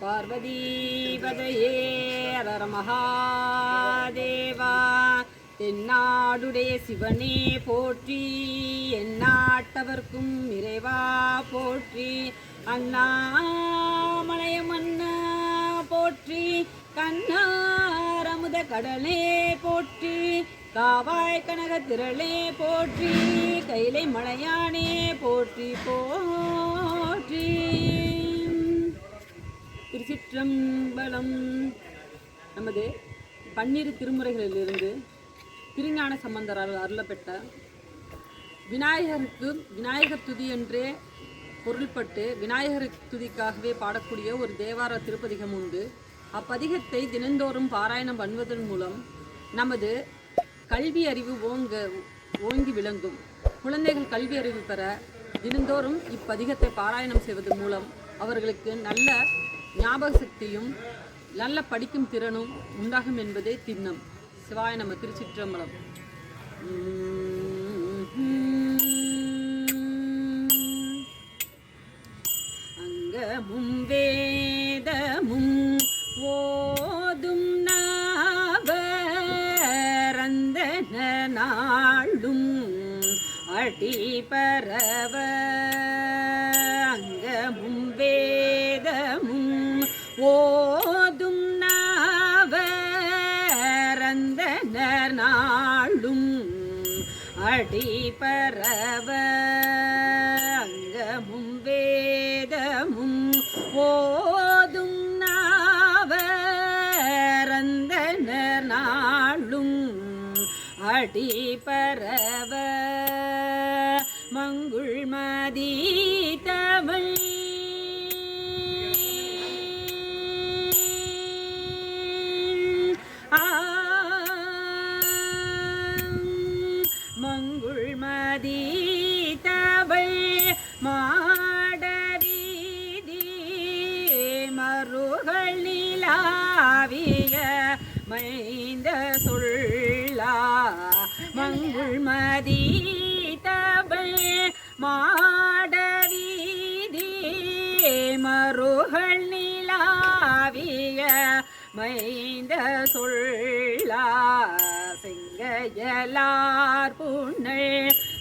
பார்வதீபதையே அரர மகாதேவா தென்னாடுடைய சிவனே போற்றி எந்நாட்டவர்க்கும் இறைவா போற்றி அண்ணாமலையம் அண்ணா போற்றி கண்ணாரமுத கடலே போற்றி காவாய் கனக திரளே போற்றி கைலை மலையானே போற்றி போற்றி. திருச்சிற்றம்பலம் நமது பன்னிரு திருமுறைகளிலிருந்து திருஞான சம்பந்தரால் அருளப்பெற்ற விநாயகருக்கு விநாயகர் துதி என்றே பொருள்பட்டு விநாயகர் துதிக்காகவே பாடக்கூடிய ஒரு தேவார திருப்பதிகம் உண்டு. அப்பதிகத்தை தினந்தோறும் பாராயணம் பண்ணுவதன் மூலம் நமது கல்வி அறிவு ஓங்க ஓங்கி விளங்கும். குழந்தைகள் கல்வி அறிவு பெற தினந்தோறும் இப்பதிகத்தை பாராயணம் செய்வதன் மூலம் அவர்களுக்கு நல்ல ஞாபக சக்தியும் நல்ல படிக்கும் திறனும் உண்டாகும் என்பதே திண்ணம். சிவாய நம்ம திருச்சிற்றம்பலம். அங்கமும் வேதமும் ஓதும் நாவரந்தன நாளும் அடிபரவ பரவர் ஓதும் நாவரந்தன நாளும் அடிபரவ அங்கமும் வேதமும் ஓதும் நாவரந்தன நாளும் அடிபரவ மங்குள் மதி தவள் மாடவீதி மருகள் நிலாவிய மைந்த சொல்லா மங்குள் மதி தவள் மாடவீதி மருகள் நிலாவிய மைந்த சொல்லா சிங்கையலார் புண்ணல்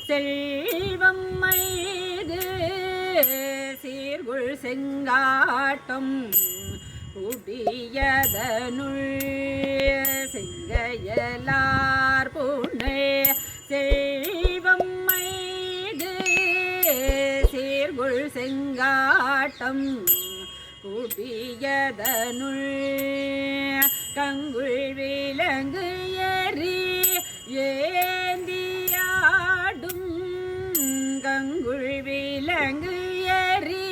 செல்வம் மைது சீர்குள் செங்காட்டம் குடியதனுள் செங்கையலார் புண்ணல் செல்வம் மைது சீர்குள் செங்காட்டம் குடியதனுள் கங்குள் விலங்கு எறி ஏந்தி அங்குள் விலங்கு எறி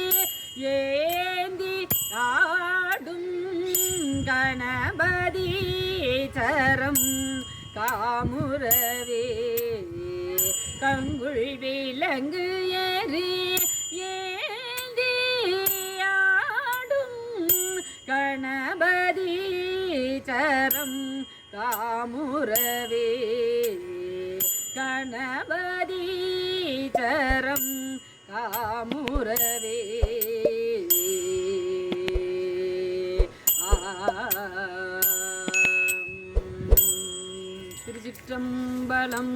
ஏந்தி ஆடும் கணபதி சரம் காமுரவே. கங்குள் விலங்கு எறி ஏந்தி ஆடும் கணபதி சரம் காமுரவே. கணபதி சுந்தரம் காமுரவே ஆம். திருச்சிற்றம்பலம்